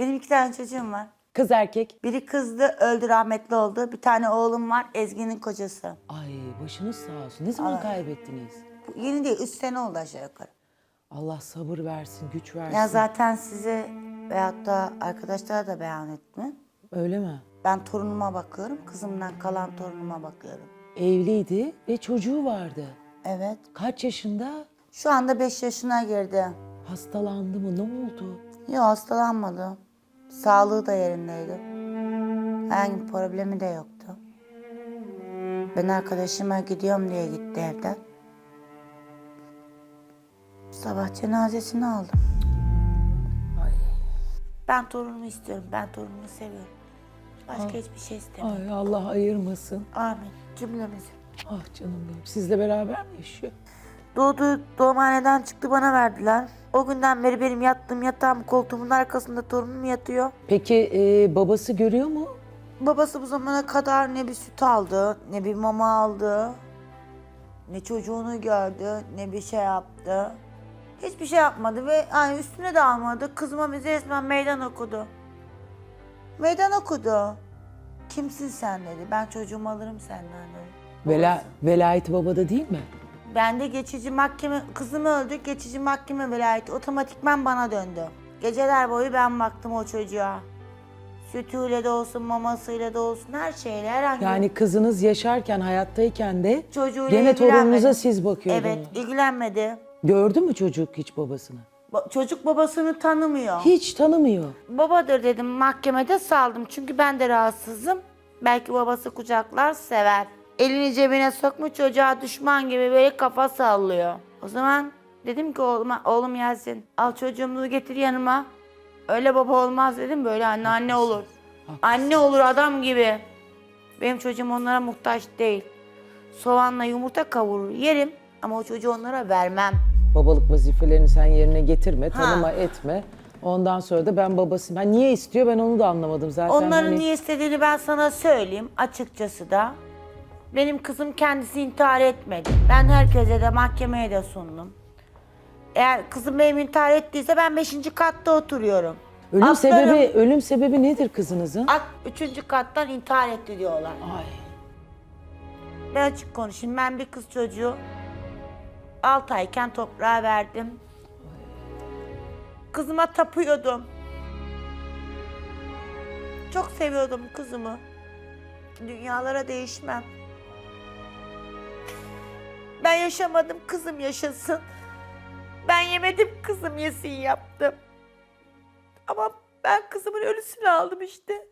Benim iki tane çocuğum var. Kız erkek. Biri kızdı, öldü rahmetli oldu. Bir tane oğlum var, Ezgi'nin kocası. Ay başınız sağ olsun. Ne zaman kaybettiniz? Bu yeni değil, üç sene oldu aşağı yukarı. Allah sabır versin, güç versin. Ya zaten size veyahut da arkadaşlara da beyan ettim. Öyle mi? Ben torunuma bakıyorum, kızımdan kalan torunuma bakıyorum. Evliydi ve çocuğu vardı. Evet. Kaç yaşında? Şu anda 5 yaşına girdi. Hastalandı mı? Ne oldu? Yok hastalanmadı. Sağlığı da yerindeydi. Herhangi bir problemi de yoktu. Ben arkadaşıma gidiyorum diye gitti evden. Sabah cenazesini aldım. Ben torunumu istiyorum. Ben torunumu seviyorum. Başka hiçbir şey istemiyorum. Ay Allah ayırmasın. Amin. Cümlemizi. Ah canım benim. Sizle beraber mi yaşıyor? Doğdu, doğumhaneden çıktı bana verdiler. O günden beri benim yattığım yatağım koltuğumun arkasında torunum yatıyor. Peki e, babası görüyor mu? Babası bu zamana kadar ne bir süt aldı, ne bir mama aldı, ne çocuğunu gördü, ne bir şey yaptı. Hiçbir şey yapmadı ve yani üstüne de almadı. Kızıma bize resmen meydan okudu. Meydan okudu. Kimsin sen dedi. Ben çocuğumu alırım senden dedi. Vela, velayeti babada değil mi? Ben de geçici mahkeme, kızım öldü, geçici mahkeme velayeti otomatikman bana döndü. Geceler boyu ben baktım o çocuğa. Sütüyle de olsun, mamasıyla da olsun, her şeyle herhangi Yani kızınız yaşarken, hayattayken de Çocuğuyla gene ilgilenmedi. torununuza siz bakıyordunuz. Evet, ilgilenmedi. Gördü mü çocuk hiç babasını? Ba- Çocuk babasını tanımıyor. Hiç tanımıyor. Babadır dedim, mahkemede saldım. Çünkü ben de rahatsızım. Belki babası kucaklar, sever. Elini cebine sokmuş çocuğa düşman gibi böyle kafa sallıyor. O zaman dedim ki oğluma, oğlum Yasin al çocuğumuzu getir yanıma. Öyle baba olmaz dedim, böyle anne anne olur. Anne olur adam gibi. Benim çocuğum onlara muhtaç değil. Soğanla yumurta kavurur yerim ama o çocuğu onlara vermem. Babalık vazifelerini sen yerine getirme, tanıma etme. Ondan sonra da ben babası, ben niye istiyor ben onu da anlamadım zaten. Onların hani- niye istediğini ben sana söyleyeyim açıkçası da. Benim kızım kendisi intihar etmedi. Ben herkese de mahkemeye de sundum. Eğer kızım benim intihar ettiyse ben 5. katta oturuyorum. Ölüm Atlarım. sebebi, ölüm sebebi nedir kızınızın? At 3. kattan intihar etti diyorlar. Ay. Ben açık konuşayım. Ben bir kız çocuğu 6 ayken toprağa verdim. Kızıma tapıyordum. Çok seviyordum kızımı. Dünyalara değişmem. Ben yaşamadım, kızım yaşasın. Ben yemedim, kızım yesin yaptım. Ama ben kızımın ölüsünü aldım işte.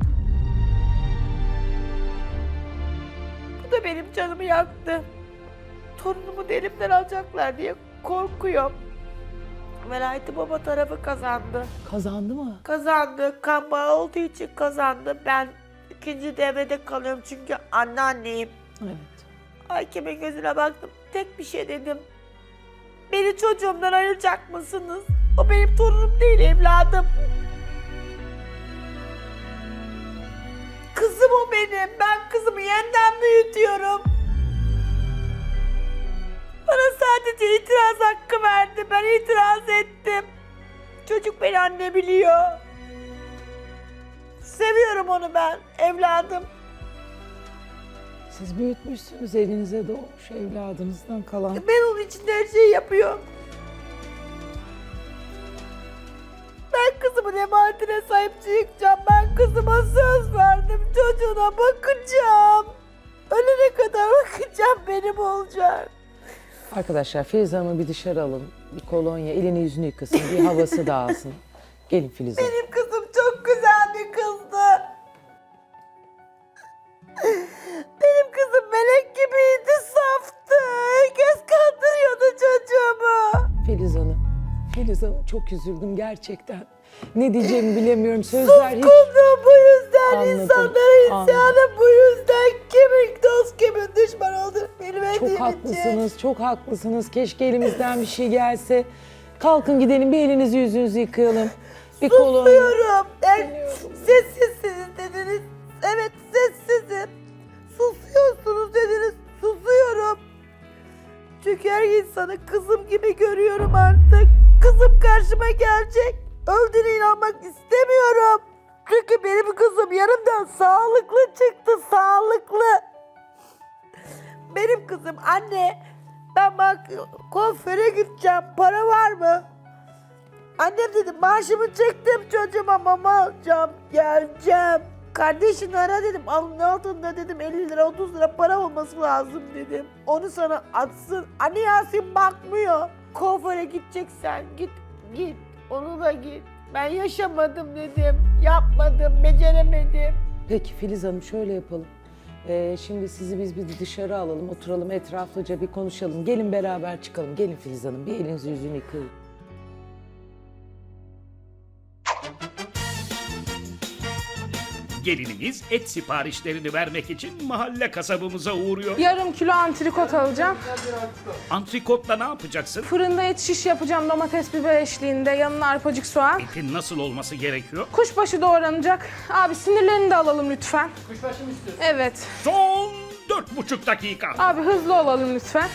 Bu da benim canımı yaktı. Torunumu da elimden alacaklar diye korkuyorum. Velayeti baba tarafı kazandı. Kazandı mı? Kazandı. Kan bağı olduğu için kazandı. Ben ikinci devrede kalıyorum çünkü anneanneyim. Evet. Hakimin gözüne baktım. Tek bir şey dedim. Beni çocuğumdan ayıracak mısınız? O benim torunum değil evladım. Kızım o benim. Ben kızımı yeniden büyütüyorum. Bana sadece itiraz hakkı verdi. Ben itiraz ettim. Çocuk beni anne biliyor. Seviyorum onu ben evladım. Siz büyütmüşsünüz elinize doğmuş evladınızdan kalan. Ben onun için her şeyi yapıyorum. Ben kızımın emanetine sahip çıkacağım. Ben kızıma söz verdim. Çocuğuna bakacağım. Ölene kadar bakacağım benim olacak. Arkadaşlar Filiz Hanım'ı bir dışarı alın. Bir kolonya, elini yüzünü yıkasın, bir havası dağılsın. Gelin Filiz Hanım. Benim kızım Filiz Hanım. Filiz Hanım çok üzüldüm gerçekten. Ne diyeceğimi bilemiyorum. Sözler hiç... Kundum bu yüzden Anladım, insanlara isyanım bu yüzden kimin dost kimin düşman olduğunu bilmediğim Çok için. haklısınız, çok haklısınız. Keşke elimizden bir şey gelse. Kalkın gidelim bir elinizi yüzünüzü yıkayalım. Bir kolonya. Susuyorum. Yani sessizsiniz dediniz. Evet sessizim. Susuyorsunuz dediniz. Susuyorum. Çünkü her insanı kızım gibi görüyorum artık. Kızım karşıma gelecek. Öldüğüne inanmak istemiyorum. Çünkü benim kızım yarımdan sağlıklı çıktı, sağlıklı. Benim kızım anne ben bak kuaföre gideceğim para var mı? Annem dedi maaşımı çektim çocuğuma mama alacağım geleceğim. Kardeşini ara dedim alın altında dedim 50 lira 30 lira para olması lazım dedim. Onu sana atsın. Anne Yasin bakmıyor. Kuaföre gideceksen git git onu da git. Ben yaşamadım dedim. Yapmadım, beceremedim. Peki Filiz Hanım şöyle yapalım. Ee, şimdi sizi biz bir dışarı alalım, oturalım etraflıca bir konuşalım. Gelin beraber çıkalım. Gelin Filiz Hanım bir elinizi yüzünü yıkayın. Gelinimiz et siparişlerini vermek için mahalle kasabımıza uğruyor. Yarım kilo antrikot alacağım. Antrikotla ne yapacaksın? Fırında et şiş yapacağım domates biber eşliğinde. Yanına arpacık soğan. Etin nasıl olması gerekiyor? Kuşbaşı doğranacak. Abi sinirlerini de alalım lütfen. Kuşbaşı mı istiyorsun? Evet. Son dört buçuk dakika. Abi hızlı olalım lütfen.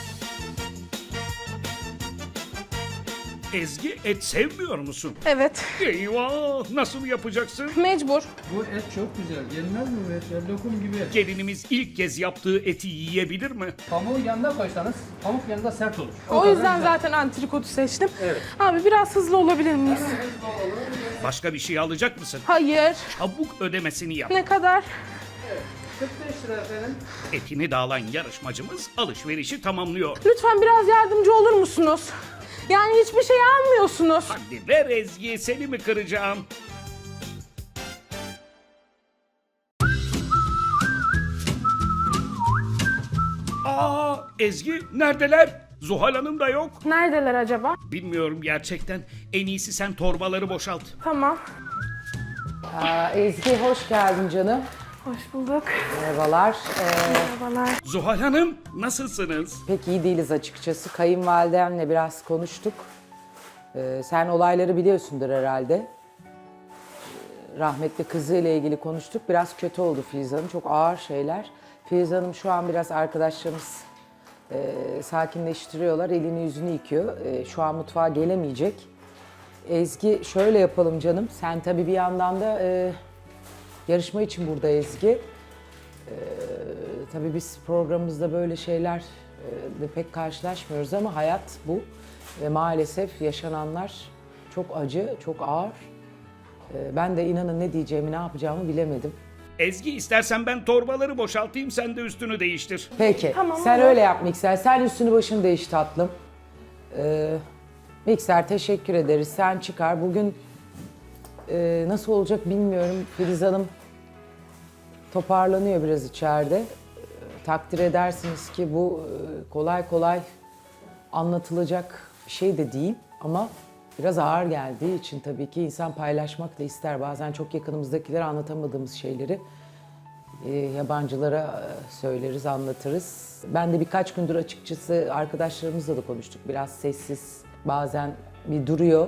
Ezgi et sevmiyor musun? Evet. Eyvah nasıl yapacaksın? Mecbur. Bu et çok güzel. Yenmez mi bu et? ya? Lokum gibi et. Gelinimiz ilk kez yaptığı eti yiyebilir mi? Pamuğu yanına koysanız pamuk yanında sert olur. O kadar yüzden güzel. zaten antrikotu seçtim. Abi biraz hızlı olabilir miyiz? Başka bir şey alacak mısın? Hayır. Çabuk ödemesini yap. Ne kadar? 45 lira efendim. Etini dağılan yarışmacımız alışverişi tamamlıyor. Lütfen biraz yardımcı olur musunuz? Yani hiçbir şey almıyorsunuz. Hadi ver Ezgi seni mi kıracağım? Aa Ezgi neredeler? Zuhal Hanım da yok. Neredeler acaba? Bilmiyorum gerçekten. En iyisi sen torbaları boşalt. Tamam. Aa, Ezgi hoş geldin canım. Hoş bulduk. Merhabalar. Ee, Merhabalar. Zuhal Hanım nasılsınız? pek iyi değiliz açıkçası. Kayınvalidemle biraz konuştuk. Ee, sen olayları biliyorsundur herhalde. Ee, Rahmetli kızıyla ilgili konuştuk. Biraz kötü oldu Filiz Hanım. Çok ağır şeyler. Filiz Hanım şu an biraz arkadaşlarımız e, sakinleştiriyorlar. Elini yüzünü yıkıyor. E, şu an mutfağa gelemeyecek. Ezgi şöyle yapalım canım. Sen tabii bir yandan da e, yarışma için burada Ezgi. E, tabii biz programımızda böyle şeyler e, de pek karşılaşmıyoruz ama hayat bu. Ve maalesef yaşananlar çok acı, çok ağır. E, ben de inanın ne diyeceğimi, ne yapacağımı bilemedim. Ezgi istersen ben torbaları boşaltayım sen de üstünü değiştir. Peki. Tamam, Sen olur. öyle yap Mikser. Sen üstünü başını değiş tatlım. Ee, Mikser teşekkür ederiz. Sen çıkar. Bugün e, nasıl olacak bilmiyorum. Filiz Hanım toparlanıyor biraz içeride. Ee, takdir edersiniz ki bu e, kolay kolay anlatılacak bir şey de değil. Ama biraz ağır geldiği için tabii ki insan paylaşmak da ister. Bazen çok yakınımızdakilere anlatamadığımız şeyleri e, yabancılara e, söyleriz, anlatırız. Ben de birkaç gündür açıkçası arkadaşlarımızla da konuştuk. Biraz sessiz, bazen bir duruyor.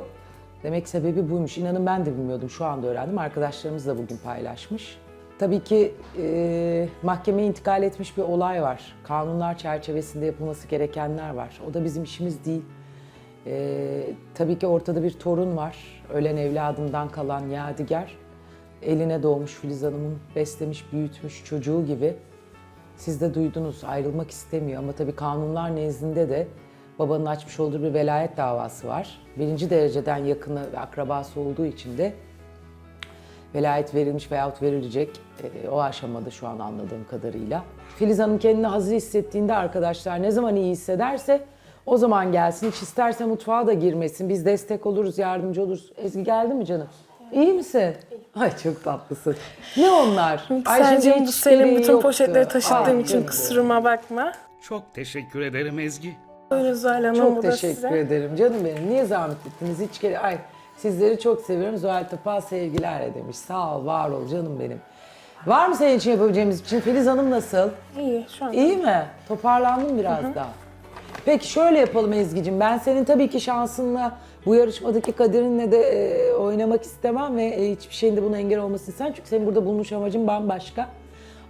Demek sebebi buymuş. İnanın ben de bilmiyordum. Şu anda öğrendim. Arkadaşlarımız da bugün paylaşmış. Tabii ki e, mahkemeye intikal etmiş bir olay var. Kanunlar çerçevesinde yapılması gerekenler var. O da bizim işimiz değil. Ee, tabii ki ortada bir torun var. Ölen evladından kalan Yadigar. Eline doğmuş Filiz Hanım'ın beslemiş, büyütmüş çocuğu gibi. Siz de duydunuz ayrılmak istemiyor ama tabii kanunlar nezdinde de babanın açmış olduğu bir velayet davası var. Birinci dereceden yakını ve akrabası olduğu için de velayet verilmiş veyahut verilecek e, o aşamada şu an anladığım kadarıyla. Filiz Hanım kendini hazır hissettiğinde arkadaşlar ne zaman iyi hissederse o zaman gelsin. Hiç isterse mutfağa da girmesin. Biz destek oluruz, yardımcı oluruz. Ezgi geldi mi canım? İyi misin? Ay çok tatlısın. Ne onlar? Ayşe'nin Sence bu senin bütün yoktu. poşetleri taşıdığım Aa, için kusuruma bakma. Çok teşekkür ederim Ezgi. Buyurun Hanım Çok bu da teşekkür size. ederim canım benim. Niye zahmet ettiniz? Hiç gere Ay sizleri çok seviyorum. Zuhal Topal sevgiler demiş. Sağ ol, var ol canım benim. Var mı senin için yapabileceğimiz için? Filiz Hanım nasıl? İyi şu an. İyi mi? Toparlandın biraz daha. Peki şöyle yapalım Ezgi'cim. Ben senin tabii ki şansınla bu yarışmadaki kaderinle de e, oynamak istemem ve e, hiçbir şeyin de buna engel olmasını istemem. Çünkü senin burada bulmuş amacın bambaşka.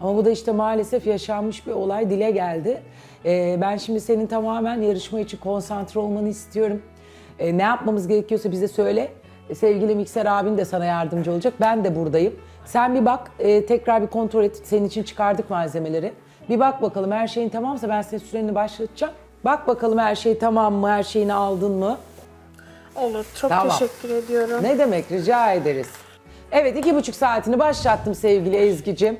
Ama bu da işte maalesef yaşanmış bir olay dile geldi. E, ben şimdi senin tamamen yarışma için konsantre olmanı istiyorum. E, ne yapmamız gerekiyorsa bize söyle. E, Sevgili mikser abin de sana yardımcı olacak. Ben de buradayım. Sen bir bak, e, tekrar bir kontrol et. Senin için çıkardık malzemeleri. Bir bak bakalım her şeyin tamamsa ben senin süreni başlatacağım. Bak bakalım her şey tamam mı, her şeyini aldın mı? Olur. Çok Tamam. teşekkür ediyorum. Ne demek rica ederiz. Evet iki buçuk saatini başlattım sevgili Ezgi'cim.